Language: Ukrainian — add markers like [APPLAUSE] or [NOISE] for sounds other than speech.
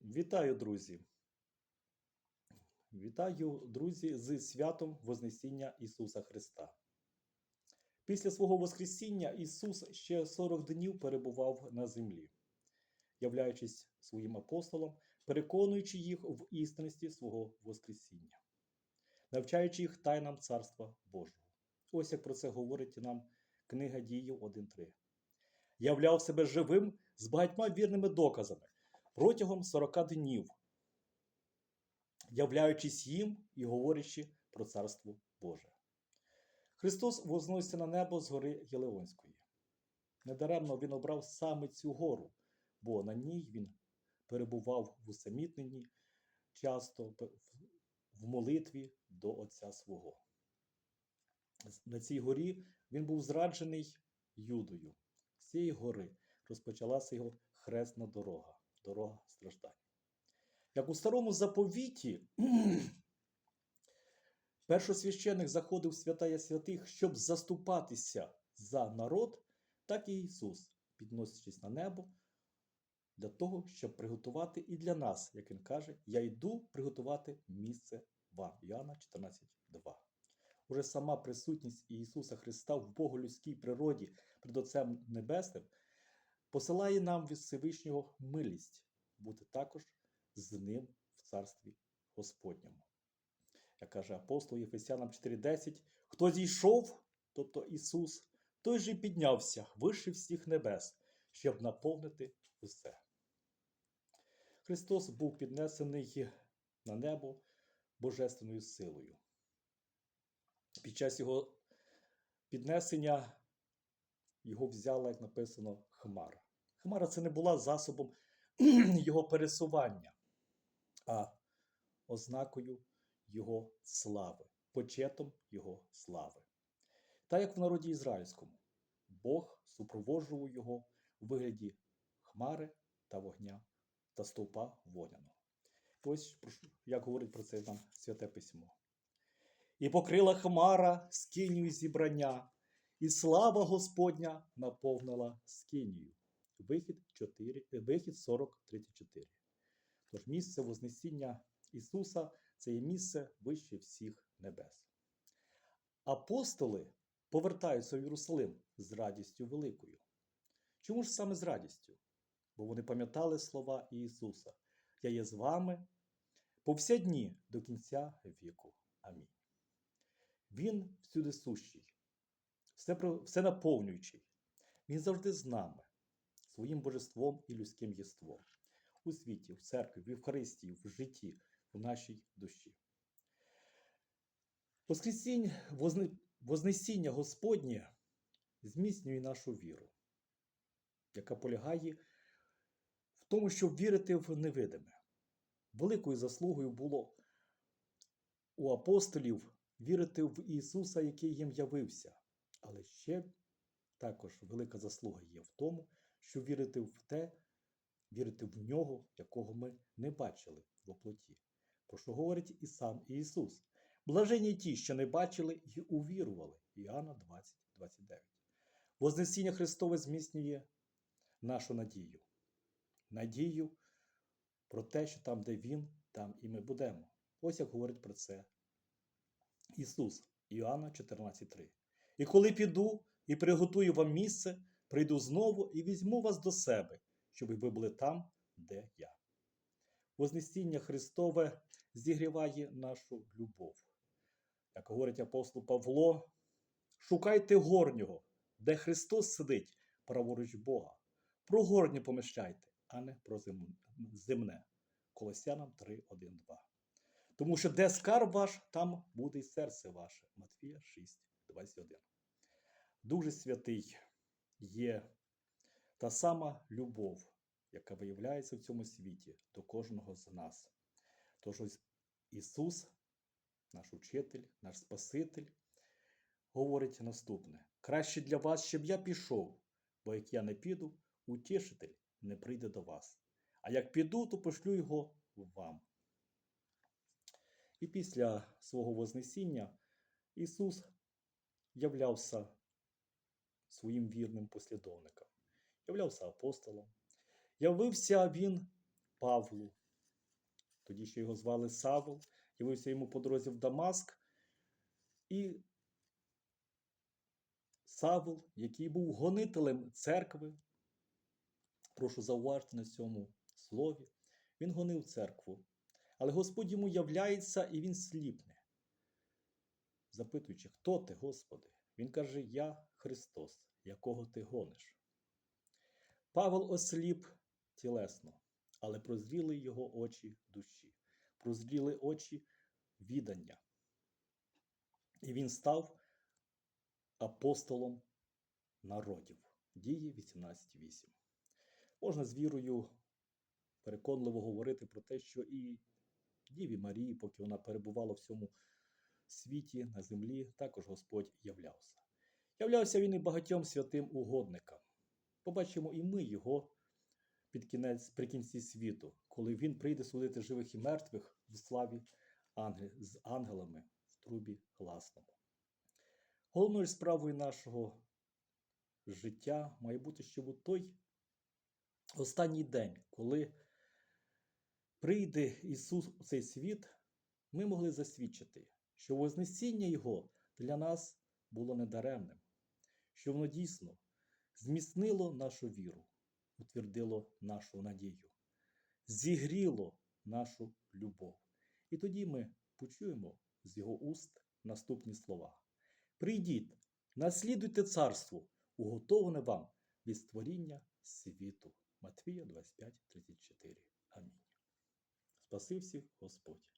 Вітаю, друзі! Вітаю, друзі, з святом Вознесіння Ісуса Христа. Після свого Воскресіння Ісус ще 40 днів перебував на землі, являючись своїм апостолом, переконуючи їх в істинності свого Воскресіння, навчаючи їх тайнам Царства Божого. Ось як про це говорить нам книга Діїв 1.3. Являв себе живим з багатьма вірними доказами протягом 40 днів, являючись їм і говорячи про Царство Боже. Христос возноситься на небо з гори Єлеонської. Недаремно Він обрав саме цю гору, бо на ній він перебував в усамітненні, часто в молитві до Отця свого. На цій горі він був зраджений Юдою. З цієї гори розпочалася його хресна дорога, дорога страждань. Як у старому заповіті, [CLEARS THROAT] першосвященик заходив в святая святих, щоб заступатися за народ, так і Ісус, підносячись на небо, для того, щоб приготувати і для нас, як Він каже, я йду приготувати місце вам. Іоанна 14,2. Уже сама присутність Ісуса Христа в Боголюдській природі перед Отцем Небесним посилає нам від Всевишнього милість бути також з ним в Царстві Господньому. Як каже апостол Єфесянам 4:10, хто зійшов, тобто Ісус, той же піднявся вище всіх небес, щоб наповнити усе. Христос був піднесений на небо божественною силою. Під час його піднесення його взяла, як написано, Хмара. Хмара це не була засобом [CLEARS THROAT] його пересування, а ознакою його слави, почетом його слави. Так як в народі ізраїльському, Бог супроводжував його у вигляді хмари та вогня та стовпа вогняного. Ось як говорить про це нам Святе Письмо. І покрила хмара скинію зібрання, і слава Господня наповнила скинію. Вихід 4, вихід 40, 34. Тож місце Вознесіння Ісуса це є місце вище всіх небес. Апостоли повертаються в Єрусалим з радістю великою. Чому ж саме з радістю? Бо вони пам'ятали слова Ісуса: Я є з вами по всі дні до кінця віку. Амінь. Він всюди сущий, все, все наповнюючий. Він завжди з нами, своїм божеством і людським єством. У світі, в церкві, в Євхаристії, в житті, в нашій душі. Воскресінь, Вознесіння Господнє зміцнює нашу віру, яка полягає в тому, щоб вірити в невидиме. Великою заслугою було у апостолів вірити в Ісуса, який їм явився. Але ще також велика заслуга є в тому, що вірити в те, вірити в нього, якого ми не бачили в оплоті. Про що говорить і сам Ісус. Блажені ті, що не бачили і увірували. Іоанна 20, 29. Вознесіння Христове зміцнює нашу надію. Надію про те, що там, де Він, там і ми будемо. Ось як говорить про це Ісус, Іоанна 14,3. І коли піду і приготую вам місце, прийду знову і візьму вас до себе, щоб ви були там, де я. Вознесіння Христове зігріває нашу любов. Як говорить апостол Павло, шукайте горнього, де Христос сидить праворуч Бога. Про горнє поміщайте, а не про земне. Колосянам 3, 1, 2. Тому що де скарб ваш, там буде й серце ваше. Матвія 6, 21. Дуже святий є та сама любов, яка виявляється в цьому світі до кожного з нас. Тож ось Ісус, наш учитель, наш Спаситель, говорить наступне: краще для вас, щоб я пішов, бо як я не піду, утішитель не прийде до вас. А як піду, то пошлю його вам. І після свого Вознесіння Ісус являвся своїм вірним послідовникам, являвся апостолом. Явився Він Павлу. Тоді ще його звали Савл, явився йому по дорозі в Дамаск. І Савл, який був гонителем церкви, прошу зауважити на цьому слові, він гонив церкву. Але Господь йому являється і він сліпне. Запитуючи, хто ти, Господи? Він каже: Я Христос, якого ти гониш. Павел осліп тілесно, але прозріли його очі душі, прозріли очі відання. І він став апостолом народів. Дії 18.8. Можна з вірою переконливо говорити про те, що і Діві Марії, поки вона перебувала в цьому світі на землі, також Господь являвся. Являвся він і багатьом святим угодникам. Побачимо і ми його під кінець, при кінці світу, коли він прийде судити живих і мертвих в славі ангел, з ангелами в трубі гласному. Головною справою нашого життя має бути, щоб у той останній день, коли прийде Ісус у цей світ, ми могли засвідчити, що Вознесіння Його для нас було недаремним, що воно дійсно зміцнило нашу віру, утвердило нашу надію, зігріло нашу любов. І тоді ми почуємо з його уст наступні слова: Прийдіть, наслідуйте царство, уготоване вам від створіння світу. Матвія 25, 34. Амінь. Спаси всіх Господь.